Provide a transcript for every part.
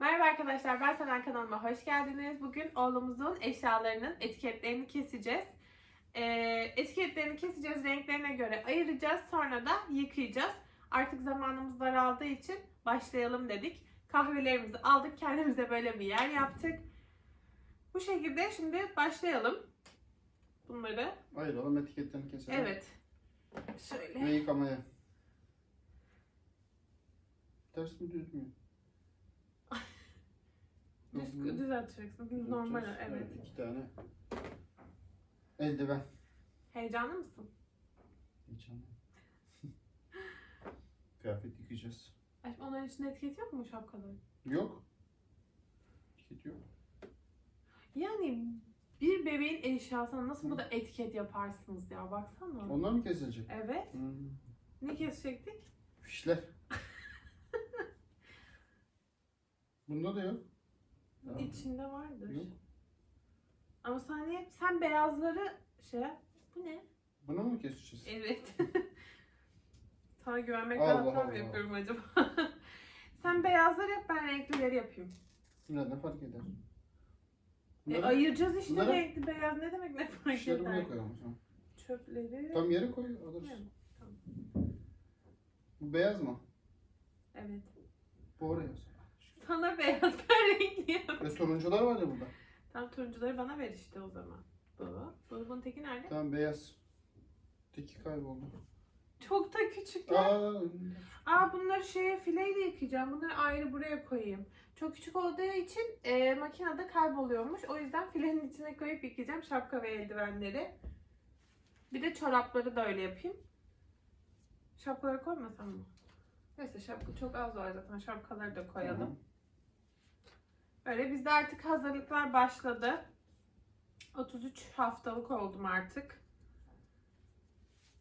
Merhaba arkadaşlar, ben Senen kanalıma hoş geldiniz. Bugün oğlumuzun eşyalarının etiketlerini keseceğiz. Ee, etiketlerini keseceğiz, renklerine göre ayıracağız. Sonra da yıkayacağız. Artık zamanımız daraldığı için başlayalım dedik. Kahvelerimizi aldık, kendimize böyle bir yer yaptık. Bu şekilde şimdi başlayalım. Bunları, Ayıralım etiketlerini keselim. evet. Şöyle. Ve yıkamaya. Ters mi düz mü? Düz, düz atacaksın. Düz normal, evet. İki tane eldiven. Heyecanlı mısın? Geçen. Kıyafet yıkayacağız. Ay, Onların içinde etiket yok mu şapkaların? Yok. Etiket yok. Yani bir bebeğin eşyasına nasıl bu da etiket yaparsınız ya baksana. Onlar mı kesilecek? Evet. Hmm. Ne kesecektik? Fişler. Bunda da yok. Ya, İçinde vardır. Yok. Ama sen hep sen beyazları şey. Bu ne? Bunu mu keseceğiz? Evet. Sana güvenmek Allah hata mı Allah. yapıyorum acaba? sen beyazları yap ben renklileri yapayım. Ne, ne fark eder? E, ayıracağız işte bunları- renkli beyaz ne demek ne fark fişleri buraya eder? koyalım o zaman. Çöpleri. Tam yere koy alırız. Evet. Tamam. Bu beyaz mı? Evet. Bu oraya yaz. Sana beyaz ben renkli yap. Ve turuncular var ya burada. Tam turuncuları bana ver işte o zaman. Bu. Bu bunun teki nerede? Tamam beyaz. Teki kayboldu. Çok da küçükler. Aa, Aa bunları şeye fileyle yıkayacağım. Bunları ayrı buraya koyayım. Çok küçük olduğu için e, makinede kayboluyormuş. O yüzden filenin içine koyup yıkayacağım şapka ve eldivenleri. Bir de çorapları da öyle yapayım. Şapkaları koymasam mı? Neyse şapka çok az var zaten. Şapkaları da koyalım. Tamam. Öyle bizde artık hazırlıklar başladı. 33 haftalık oldum artık.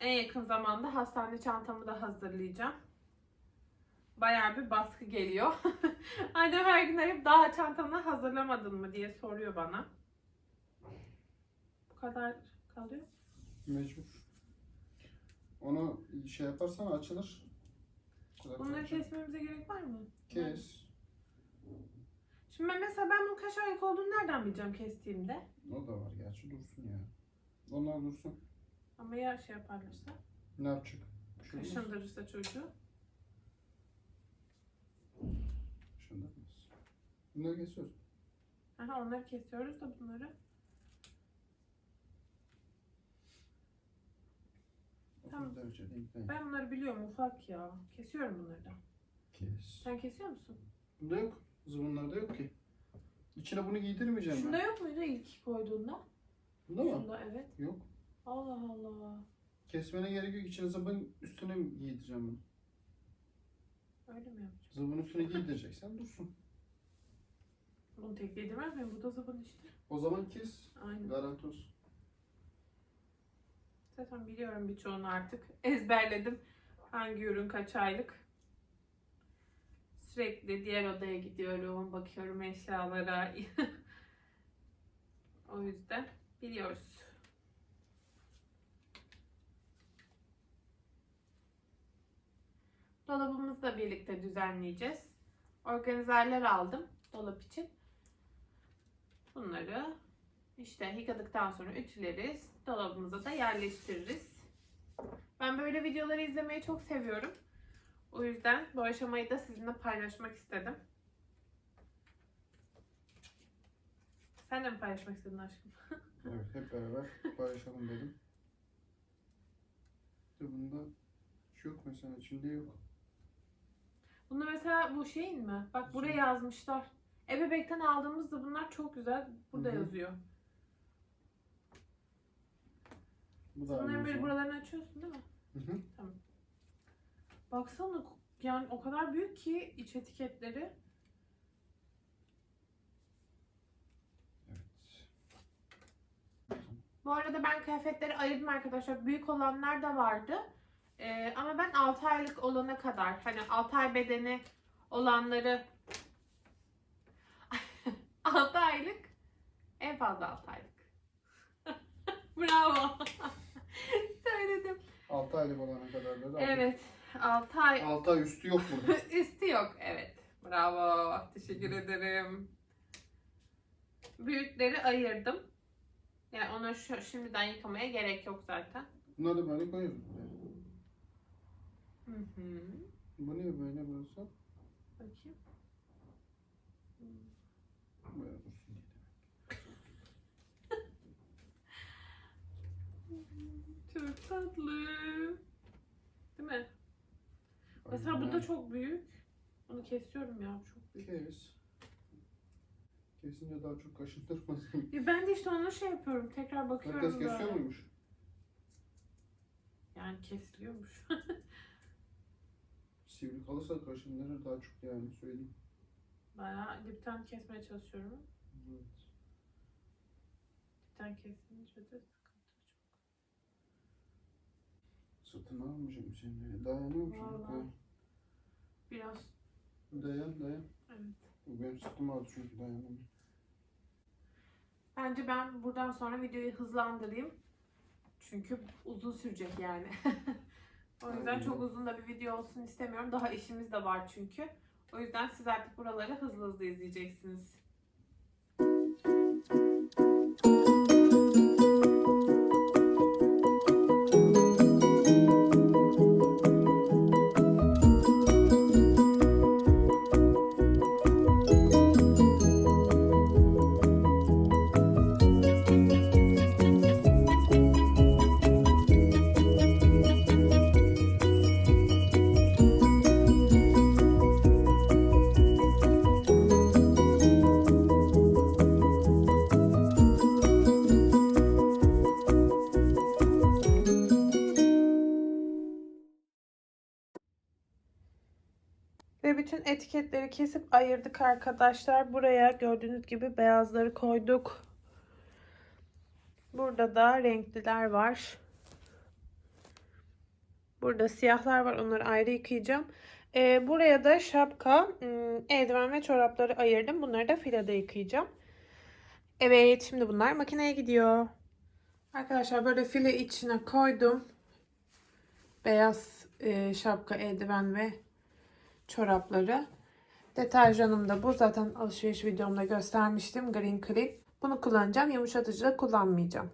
En yakın zamanda hastane çantamı da hazırlayacağım. Bayağı bir baskı geliyor. Annem her gün arayıp daha çantanı hazırlamadın mı diye soruyor bana. Bu kadar kalıyor. Mecbur. Onu şey yaparsan açılır. Bunları kesmemize gerek var mı? Kes. Şimdi ben mesela ben bunun kaç aylık olduğunu nereden bileceğim kestiğimde? O da var gerçi dursun ya. Onlar dursun. Ama ya şey yaparlarsa, Ne yapacak? Bir şey olmaz. kaşındırırsa çocuğu. Şundanmaz. Bunları kesiyoruz. Aha, onları kesiyoruz da bunları. 30 Tamam. derecede. Ben bunları biliyorum ufak ya. Kesiyorum bunları da. Kes. Sen kesiyor musun? Bunda yok. Zıvınlarda yok ki. İçine bunu giydirmeyeceğim Şunda ben. yok muydu ilk koyduğunda? Bunda mı? Şunda evet. Yok. Allah Allah. Kesmene gerek yok. İçine zıvın üstüne mi giydireceğim bunu? Öyle mi yapacağım? Zıvın üstüne giydireceksen dursun. Bunu tek yedirmez miyim? Bu da zıbın işte. O zaman kes. Aynen. Garanti olsun. Zaten biliyorum birçoğunu artık. Ezberledim. Hangi ürün kaç aylık. Sürekli diğer odaya gidiyorum. Bakıyorum eşyalara. o yüzden biliyoruz. Dolabımızı da birlikte düzenleyeceğiz. Organizerler aldım dolap için. Bunları işte yıkadıktan sonra ütüleriz. Dolabımıza da yerleştiririz. Ben böyle videoları izlemeyi çok seviyorum. O yüzden bu aşamayı da sizinle paylaşmak istedim. Sen de mi paylaşmak istedin aşkım? Evet hep beraber paylaşalım dedim. De bunda şu yok mesela içinde yok. Bunda mesela bu şeyin mi? Bak buraya yazmışlar. Ebebekten aldığımızda bunlar çok güzel. Burada Hı hı. yazıyor. Bu da Bunların böyle buralarını açıyorsun değil mi? Hı hı. Baksana yani o kadar büyük ki iç etiketleri. Evet. Bu arada ben kıyafetleri ayırdım arkadaşlar. Büyük olanlar da vardı. Ee, ama ben 6 aylık olana kadar hani 6 ay bedeni olanları 6 aylık en fazla 6 aylık. Bravo. Söyledim. 6 aylık olana kadar da. Evet. 6 ay 6 ay üstü yok burada. üstü yok. Evet. Bravo. Teşekkür ederim. Büyükleri ayırdım. Yani onu şu, şimdiden yıkamaya gerek yok zaten. Bunları da böyle koyuyoruz. Hı hı. Bu niye böyle burası? Bakayım. Böyle dursun diye. Çok tatlı. Mesela bu da çok büyük. Onu kesiyorum ya çok büyük. Kes. Kesince daha çok kaşındırmasın. Ya ben de işte onu şey yapıyorum. Tekrar bakıyorum Herkes böyle. kesiyor muymuş? Yani kesiliyormuş. Sivri kalırsa kaşındırır daha çok yani söyleyeyim. Bayağı dipten kesmeye çalışıyorum. Evet. Dipten kesince de sıkıntı Sırtını almayacağım seni. Dayanıyor musun? Vallahi. Biraz Dayan dayan. evet. Benim sırtım ağrıdı çünkü dayanamıyorum. Bence ben buradan sonra videoyu hızlandırayım. Çünkü uzun sürecek yani. o yüzden Aynen. çok uzun da bir video olsun istemiyorum. Daha işimiz de var çünkü. O yüzden siz artık buraları hızlı hızlı izleyeceksiniz. Etiketleri kesip ayırdık arkadaşlar. Buraya gördüğünüz gibi beyazları koyduk. Burada da renkliler var. Burada siyahlar var. Onları ayrı yıkayacağım. Ee, buraya da şapka, ım, eldiven ve çorapları ayırdım. Bunları da filede yıkayacağım. Evet şimdi bunlar makineye gidiyor. Arkadaşlar böyle file içine koydum. Beyaz e, şapka, eldiven ve çorapları. Deterjanım da bu. Zaten alışveriş videomda göstermiştim. Green Clean. Bunu kullanacağım. Yumuşatıcı da kullanmayacağım.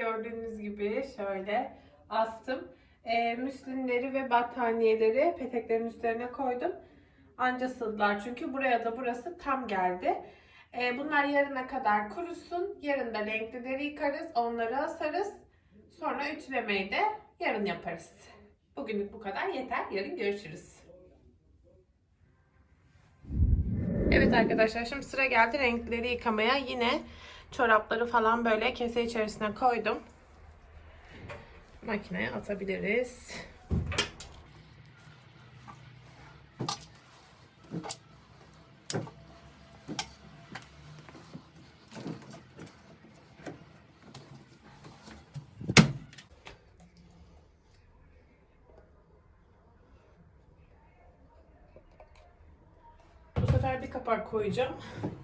Gördüğünüz gibi şöyle astım. Ee, müslinleri ve battaniyeleri peteklerin üstlerine koydum. Anca sığdılar çünkü buraya da burası tam geldi. Ee, bunlar yarına kadar kurusun. Yarın da renklileri yıkarız. Onları asarız. Sonra ütülemeyi de yarın yaparız. Bugünlük bu kadar yeter. Yarın görüşürüz. Evet arkadaşlar şimdi sıra geldi renkleri yıkamaya. Yine çorapları falan böyle kese içerisine koydum. Makineye atabiliriz. Bu sefer bir kapak koyacağım.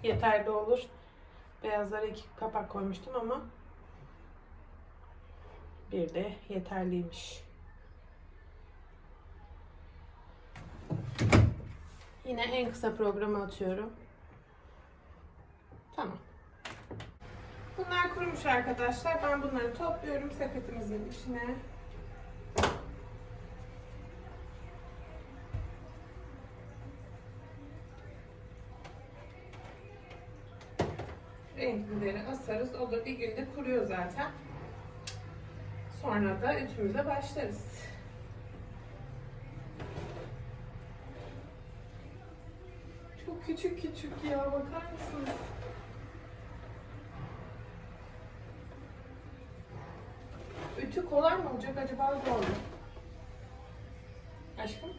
Yeterli olur. Beyazlara iki kapak koymuştum ama bir de yeterliymiş. Yine en kısa programı atıyorum. Tamam. Bunlar kurumuş arkadaşlar. Ben bunları topluyorum sepetimizin içine. Renklileri asarız. O da bir günde kuruyor zaten. Sonra da ütümüze başlarız. Çok küçük küçük ya bakar mısınız? Ütü kolay mı olacak acaba zor mu? Aşkım?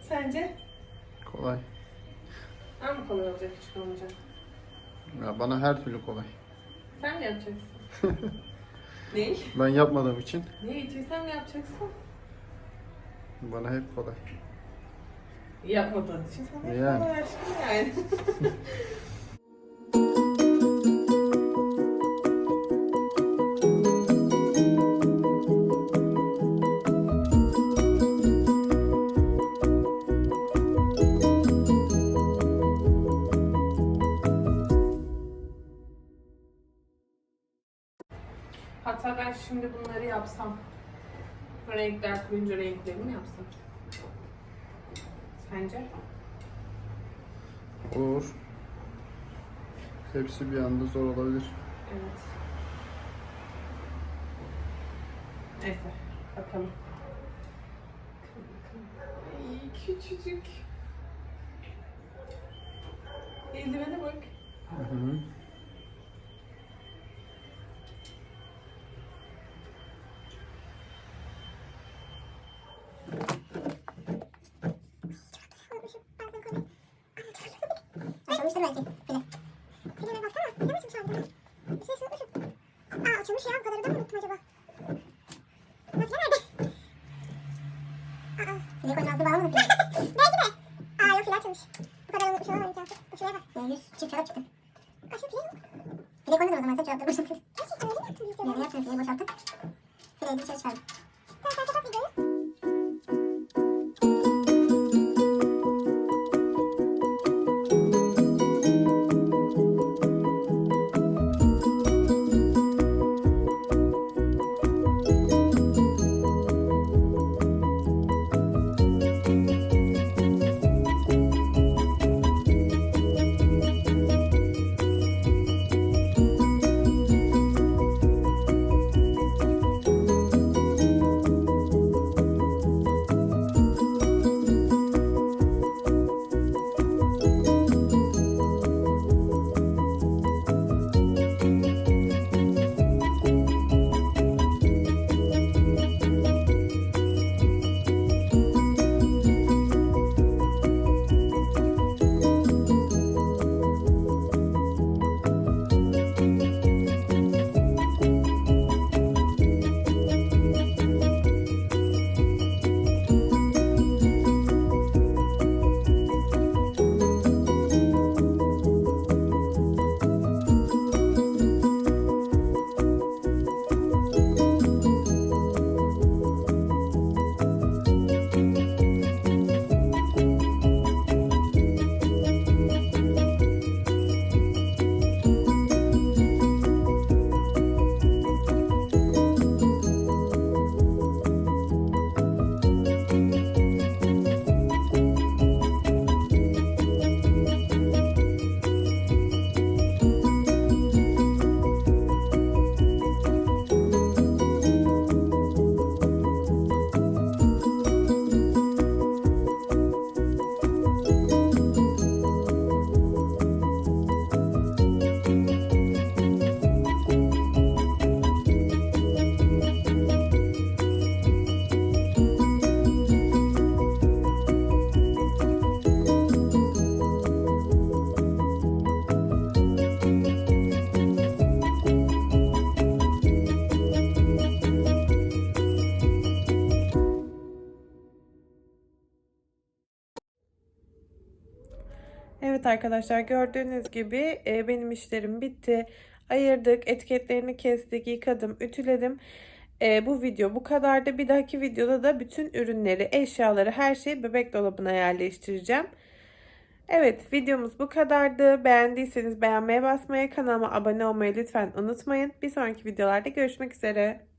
Sence? Kolay. Mı kolay olacak küçük olunca? Ya bana her türlü kolay. Sen mi yapacaksın? ne? Ben yapmadığım için Ne ütüyü sen mi yapacaksın? bana hep kolay. Yapmadığın için sana Yani. aşkım yani. Hatta ben şimdi bunları yapsam, renkler kurunca renklerini yapsam? Sence? Olur. Hepsi bir anda zor olabilir. Evet. Neyse, bakalım. Ay, küçücük. Eldivene bak. Hı hı. Açılmıştır belki. File. Fileme baksana. File mi açılmış harbiden? Bir şey unutmuşum. Aa açılmış ya. Bu kadarını da mı unuttum acaba? Ama file nerede? Aa. File koyun ağzını bağlamadım belki de. Aa yok file açılmış. Bu kadar unutmuş olamam imkansız. Bu şuraya bak. Yani yüz çift çorap çıktı. Aa şu file yok. File koymadım o zaman. Sen çorapları boşalttın. Gerçekten öyle mi yaptın? Nereye yaptın? Fileyi boşalttın. Fileyi dışarı çıkardın. Evet arkadaşlar gördüğünüz gibi e, benim işlerim bitti. Ayırdık, etiketlerini kestik, yıkadım, ütüledim. E, bu video bu kadardı. Bir dahaki videoda da bütün ürünleri, eşyaları, her şeyi bebek dolabına yerleştireceğim. Evet videomuz bu kadardı. Beğendiyseniz beğenmeye basmayı, kanalıma abone olmayı lütfen unutmayın. Bir sonraki videolarda görüşmek üzere.